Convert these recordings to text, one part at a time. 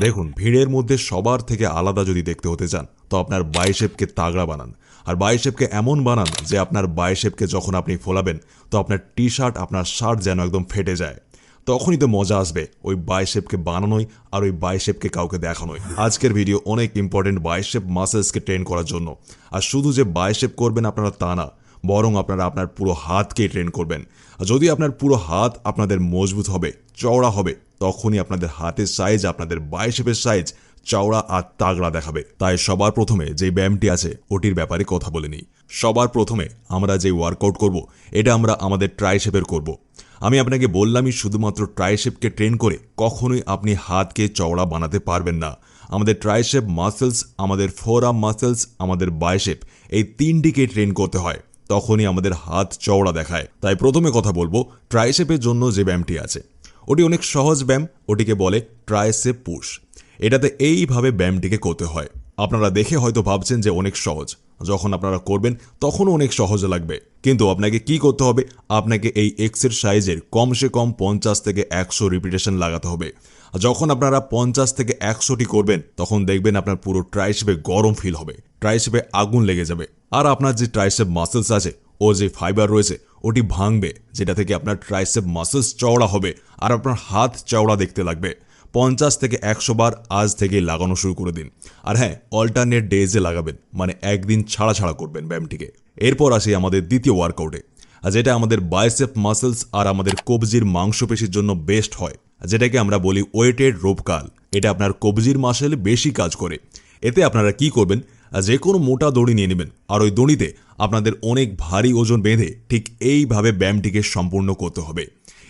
দেখুন, ভিড়ের মধ্যে সবার থেকে আলাদা যদি দেখতে হতে চান, তো আপনার বাইশেপকে তাগড়া বানান। আর বাইশেপকে এমন বানান যে আপনার বাইশেপকে যখন আপনি ফোলাবেন, তো আপনার টি শার্ট আপনার শার্ট যেন একদম ফেটে যায়। তখনই তো মজা আসবে ওই বাইশেপকে বানানোই আর ওই বাইশেপকে কাউকে দেখানোই। আজকের ভিডিও অনেক ইম্পর্টেন্ট বাইশেপ মাসেলসকে ট্রেন করার জন্য। আর শুধু যে বাইশেপ করবেন আপনারা তা না, বরং আপনারা আপনার পুরো হাতকেই ট্রেন করবেন। যদি আপনার পুরো হাত আপনাদের মজবুত হবে, চওড়া হবে তখনই আপনাদের হাতের সাইজ আপনাদের বাইশেপের সাইজ চওড়া আর তাগড়া দেখাবে। তাই সবার প্রথমে যে ব্যায়ামটি আছে, ওটির ব্যাপারে কথা বলে নিই। সবার প্রথমে আমরা যে ওয়ার্কআউট করব, এটা আমরা আমাদের ট্রাইশেপের করব। আমি আপনাকে বললামই শুধুমাত্র ট্রাইশেপকে ট্রেন করে কখনোই আপনি হাতকে চওড়া বানাতে পারবেন না। আমাদের ট্রাইশেপ মাসেলস আমাদের ফোরাম মাসেলস আমাদের বাইশেপ এই তিনটিকে ট্রেন করতে হয়। তখনই আমাদের হাত চওড়া দেখায়। তাই প্রথমে কথা বলব ট্রাইশেপের জন্য যে ব্যায়ামটি আছে। ওটি অনেক সহজ ব্যায়াম, ওটিকে বলে ট্রাইসেপ পুশ। এটাতে এইভাবে ব্যায়ামটিকে করতে হয়। আপনারা দেখে হয়তো ভাবছেন যে অনেক সহজ। যখন আপনারা করবেন, তখনও অনেক সহজ লাগবে। কিন্তু আপনাকে কি করতে হবে? আপনাকে এই এক্সারসাইজের কমসে কম পঞ্চাশ থেকে একশো রিপিটেশন লাগাতে হবে। যখন আপনারা পঞ্চাশ থেকে একশোটি করবেন, তখন দেখবেন আপনার পুরো ট্রাইশেপে গরম ফিল হবে। ট্রাইশেপে আগুন লেগে যাবে। আর আপনার যে ট্রাইসেপ মাসেলস আছে, ও যে ফাইবার রয়েছে ওটি ভাঙবে, যেটা থেকে আপনার ট্রাইসেপ মাসেলস চওড়া হবে আর আপনার হাত চওড়া দেখতে লাগবে। পঞ্চাশ থেকে একশো বার আজ থেকেই লাগানো শুরু করে দিন। আর হ্যাঁ অল্টারনেট ডেজে লাগাবেন মানে একদিন ছাড়া ছাড়া করবেন ব্যায়ামটিকে। এরপর আসি আমাদের দ্বিতীয় ওয়ার্কআউটে আর যেটা আমাদের বাইসেপ মাসেলস আর আমাদের কবজির মাংসপেশির জন্য বেস্ট হয়। যেটাকে আমরা বলি ওয়েটেড রোপকাল, এটা আপনার কবজির মাসেল বেশি কাজ করে। এতে আপনারা কি করবেন যে কোনো মোটা দড়ি নিয়ে নেবেন। আর ওই দড়িতে আপনাদের অনেক ভারী ওজন বেঁধে ঠিক এইভাবে ব্যায়ামটিকে সম্পূর্ণ করতে হবে।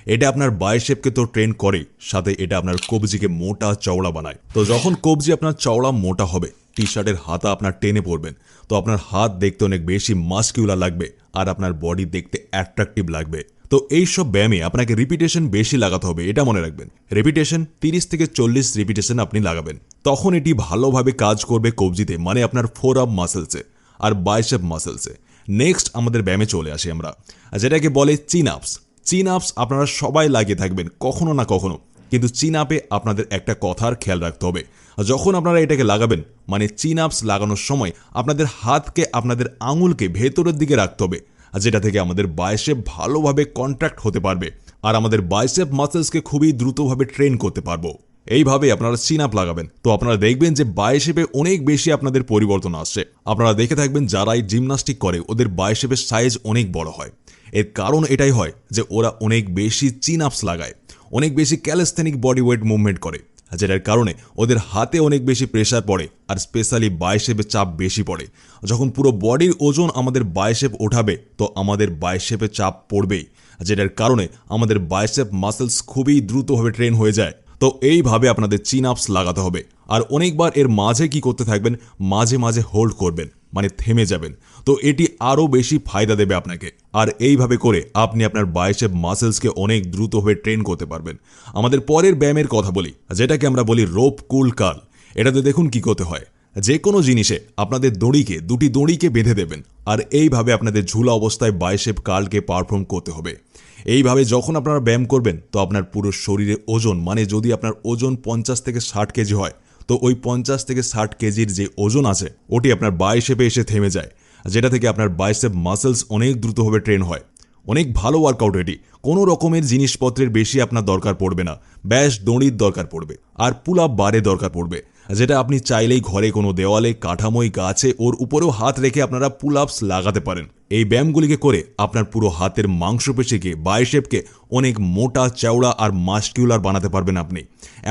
এটা আপনার বাইশেপকে তো ট্রেন করে সাথে এটা আপনার কবজিকে মোটা চওড়া বানায়। তো যখন কবজি আপনার চওড়া মোটা হবে টি শার্টের হাতা আপনার টেনে পড়বেন তো আপনার হাত দেখতে অনেক বেশি মাস্কিউলার লাগবে আর আপনার বডি দেখতে অ্যাট্রাকটিভ লাগবে। তো এই সব ব্যায়ামে আপনাকে রিপিটেশন বেশি লাগাতে হবে, এটা মনে রাখবেন। রিপিটেশন তিরিশ থেকে চল্লিশ রিপিটেশন আপনি লাগাবেন। তখন এটি ভালোভাবে কাজ করবে কবজিতে মানে আপনার ফোর আপ মাসেলসে আর বাইসেপ মাসেলসে নেক্সট আমাদের ব্যায়ামে চলে আসি আমরা। যেটাকে বলে চিন আপস চিন আপস আপনারা সবাই লাগিয়ে থাকবেন, কখনো না কখনো। কিন্তু চিন আপে আপনাদের একটা কথার খেয়াল রাখতে হবে। যখন আপনারা এটাকে লাগাবেন মানে চিন আপস লাগানোর সময় আপনাদের হাতকে, আপনাদের আঙুলকে ভেতরের দিকে রাখতে হবে। যেটা থেকে আমাদের বাইসেপ ভালোভাবে কন্ট্রাক্ট হতে পারবে। আর আমাদের বাইসেপ মাসেলসকে খুবই দ্রুতভাবে ট্রেন করতে পারব। এইভাবে আপনারা চিন আপ লাগাবেন। তো আপনারা দেখবেন যে বাইশেপে অনেক বেশি আপনাদের পরিবর্তন আসছে। আপনারা দেখে থাকবেন যারাই জিমনাস্টিক করে, ওদের বাইশেপের সাইজ অনেক বড় হয়। এর কারণ এটাই হয় যে ওরা অনেক বেশি চিন আপস লাগায়, অনেক বেশি ক্যালেস্থেনিক বডি ওয়েট মুভমেন্ট করে, যেটার কারণে ওদের হাতে অনেক বেশি প্রেশার পড়ে আর স্পেশালি বাইশেপে চাপ বেশি পড়ে। যখন পুরো বডির ওজন আমাদের বাইশেপ ওঠাবে, তো আমাদের বাইশেপে চাপ পড়বেই, যেটার কারণে আমাদের বাইশেপ মাসেলস খুবই দ্রুতভাবে ট্রেন হয়ে যায়। তো এইভাবে আপনাদের চিন আপস লাগাতে হবে। আর অনেকবার এর মাঝে কি করতে থাকবেন, মাঝে মাঝে হোল্ড করবেন মানে থেমে যাবেন। তো এটি আরও বেশি ফায়দা দেবে আপনাকে। আর এইভাবে করে আপনি আপনার বাইসেপ মাসেলসকে অনেক দ্রুত হয়ে ট্রেন করতে পারবেন। আমাদের পরের ব্যায়ামের কথা বলি, যেটাকে আমরা বলি রোপ কুল কাল এটাতে দেখুন কি করতে হয়। যে কোনো জিনিসে আপনাদের দড়িকে, দুটি দড়িকে বেঁধে দেবেন। আর এইভাবে আপনাদের ঝুলা অবস্থায় বাইশেপ কালকে পারফর্ম করতে হবে। এইভাবে যখন আপনারা ব্যায়াম করবেন, তো আপনার পুরো শরীরে ওজন মানে যদি আপনার ওজন পঞ্চাশ থেকে ষাট কেজি হয়, তো ওই পঞ্চাশ থেকে ষাট কেজির যে ওজন আছে, ওটি আপনার বাইশেপে এসে থেমে যায়। যেটা থেকে আপনার বাইসেপ মাসেলস অনেক দ্রুতভাবে ট্রেন হয়। অনেক ভালো ওয়ার্কআউট এটি। কোনো রকমের জিনিসপত্রের বেশি আপনার দরকার পড়বে না। ব্যাস, দড়ির দরকার পড়বে। আর পুল আপ বারে দরকার পড়বে। যেটা আপনি চাইলেই ঘরে কোনো দেওয়ালে কাঠামোই গাছে ওর উপরেও হাত রেখে আপনারা পুল আপস লাগাতে পারেন। এই ব্যায়ামগুলিকে করে আপনার পুরো হাতের মাংসপেশিকে বাইশেপকে অনেক মোটা চওড়া আর মাস্কিউলার বানাতে পারবেন আপনি।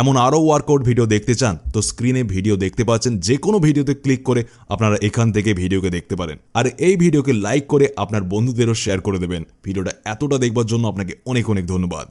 এমন আরও ওয়ার্কআউট ভিডিও দেখতে চান, তো স্ক্রিনে ভিডিও দেখতে পাচ্ছেন যে কোনো ভিডিওতে ক্লিক করে আপনারা এখান থেকে ভিডিওকে দেখতে পারেন। আর এই ভিডিওকে লাইক করে আপনার বন্ধুদেরও শেয়ার করে দেবেন। ভিডিওটা এতটা দেখবার জন্য আপনাকে অনেক অনেক ধন্যবাদ।